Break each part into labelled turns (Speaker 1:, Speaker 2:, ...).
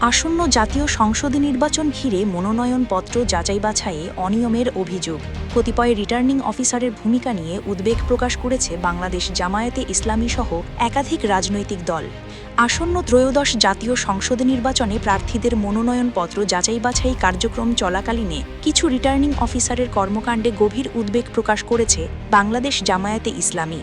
Speaker 1: আসন্ন জাতীয় সংসদ নির্বাচন ঘিরে মনোনয়নপত্র যাচাই বাছাইয়ে অনিয়মের অভিযোগ। কতিপয় রিটার্নিং অফিসারের ভূমিকা নিয়ে উদ্বেগ প্রকাশ করেছে বাংলাদেশ জামায়াতে ইসলামী সহ একাধিক রাজনৈতিক দল। আসন্ন ত্রয়োদশ জাতীয় সংসদ নির্বাচনে প্রার্থীদের মনোনয়নপত্র যাচাই বাছাই কার্যক্রম চলাকালীনে কিছু রিটার্নিং অফিসারের কর্মকাণ্ডে গভীর উদ্বেগ প্রকাশ করেছে বাংলাদেশ জামায়াতে ইসলামী।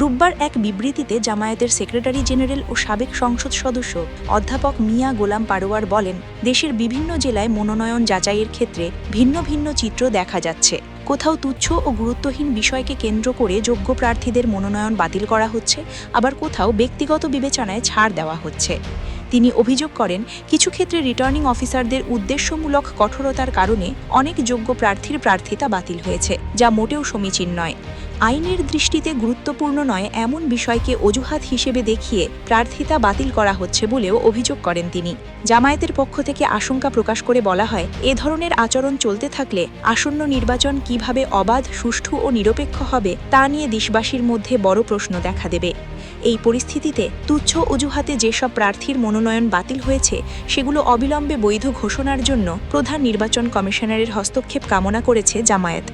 Speaker 1: রোববার এক বিবৃতিতে জামায়াতের সেক্রেটারি জেনারেল ও সাবেক সংসদ সদস্য অধ্যাপক মিয়া গোলাম পারোয়ার বলেন, দেশের বিভিন্ন জেলায় মনোনয়ন যাচাইয়ের ক্ষেত্রে ভিন্ন ভিন্ন চিত্র দেখা যাচ্ছে। কোথাও তুচ্ছ ও গুরুত্বহীন বিষয়কে কেন্দ্র করে যোগ্য প্রার্থীদের মনোনয়ন বাতিল করা হচ্ছে, আবার কোথাও ব্যক্তিগত বিবেচনায় ছাড় দেওয়া হচ্ছে। তিনি অভিযোগ করেন, কিছু ক্ষেত্রে রিটার্নিং অফিসারদের উদ্দেশ্যমূলক কঠোরতার কারণে অনেক যোগ্য প্রার্থীর প্রার্থিতা বাতিল হয়েছে, যা মোটেও সমীচীন নয়। আইনের দৃষ্টিতে গুরুত্বপূর্ণ নয় এমন বিষয়কে অজুহাত হিসেবে দেখিয়ে প্রার্থিতা বাতিল করা হচ্ছে বলেও অভিযোগ করেন তিনি। জামায়াতের পক্ষ থেকে আশঙ্কা প্রকাশ করে বলা হয়, এ ধরনের আচরণ চলতে থাকলে আসন্ন নির্বাচন কীভাবে অবাধ, সুষ্ঠু ও নিরপেক্ষ হবে তা নিয়ে দেশবাসীর মধ্যে বড় প্রশ্ন দেখা দেবে। এই পরিস্থিতিতে তুচ্ছ অজুহাতে যেসব প্রার্থীর মনোনয়ন বাতিল হয়েছে, সেগুলো অবিলম্বে বৈধ ঘোষণার জন্য প্রধান নির্বাচন কমিশনারের হস্তক্ষেপ কামনা করেছে জামায়াত।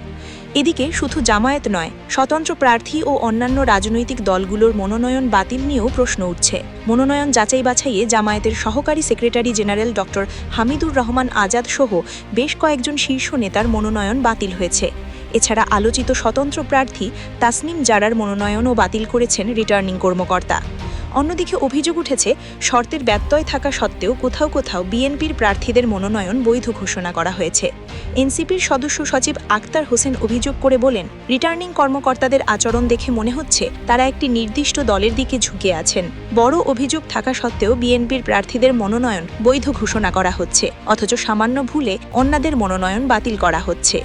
Speaker 1: এদিকে শুধু জামায়াত নয়, স্বতন্ত্র প্রার্থী ও অন্যান্য রাজনৈতিক দলগুলোর মনোনয়ন বাতিল নিয়েও প্রশ্ন উঠছে। মনোনয়ন যাচাই বাছাইয়ে জামায়াতের সহকারী secretary general doctor Hamidur Rahman Azad সহ বেশ কয়েকজন শীর্ষ নেতার মনোনয়ন বাতিল হয়েছে। এছাড়া আলোচিত স্বতন্ত্র প্রার্থী তাসনিম জারার মনোনয়নও বাতিল করেছেন রিটার্নিং কর্মকর্তা। অন্যদিকে অভিযোগ উঠেছে, শর্তের ব্যত্যয় থাকা সত্ত্বেও কোথাও কোথাও বিএনপির প্রার্থীদের মনোনয়ন বৈধ ঘোষণা করা হয়েছে। এনসিপির সদস্য সচিব আক্তার হোসেন অভিযোগ করে বলেন, রিটার্নিং কর্মকর্তাদের আচরণ দেখে মনে হচ্ছে তারা একটি নির্দিষ্ট দলের দিকে ঝুঁকে আছেন। বড় অভিযোগ থাকা সত্ত্বেও বিএনপির প্রার্থীদের মনোনয়ন বৈধ ঘোষণা করা হচ্ছে, অথচ সামান্য ভুলে অন্যদের মনোনয়ন বাতিল করা হচ্ছে।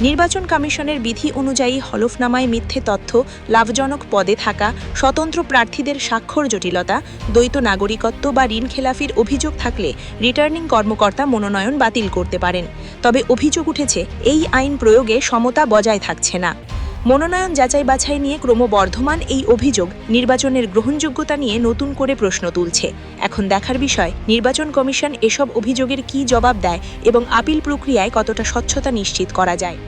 Speaker 1: নির্বাচন কমিশনের বিধি অনুযায়ী হলফনামায় মিথ্যে তথ্য, লাভজনক পদে থাকা, স্বতন্ত্র প্রার্থীদের স্বাক্ষর জটিলতা, দ্বৈত নাগরিকত্ব বা ঋণ খেলাফির অভিযোগ থাকলে রিটার্নিং কর্মকর্তা মনোনয়ন বাতিল করতে পারেন। তবে অভিযোগ উঠেছে, এই আইন প্রয়োগে সমতা বজায় থাকছে না। মনোনয়ন যাচাই বাছাই নিয়ে ক্রমবর্ধমান এই অভিযোগ নির্বাচনের গ্রহণযোগ্যতা নিয়ে নতুন করে প্রশ্ন তুলছে। এখন দেখার বিষয়, নির্বাচন কমিশন এসব অভিযোগের কী জবাব দেয় এবং আপিল প্রক্রিয়ায় কতটা স্বচ্ছতা নিশ্চিত করা যায়?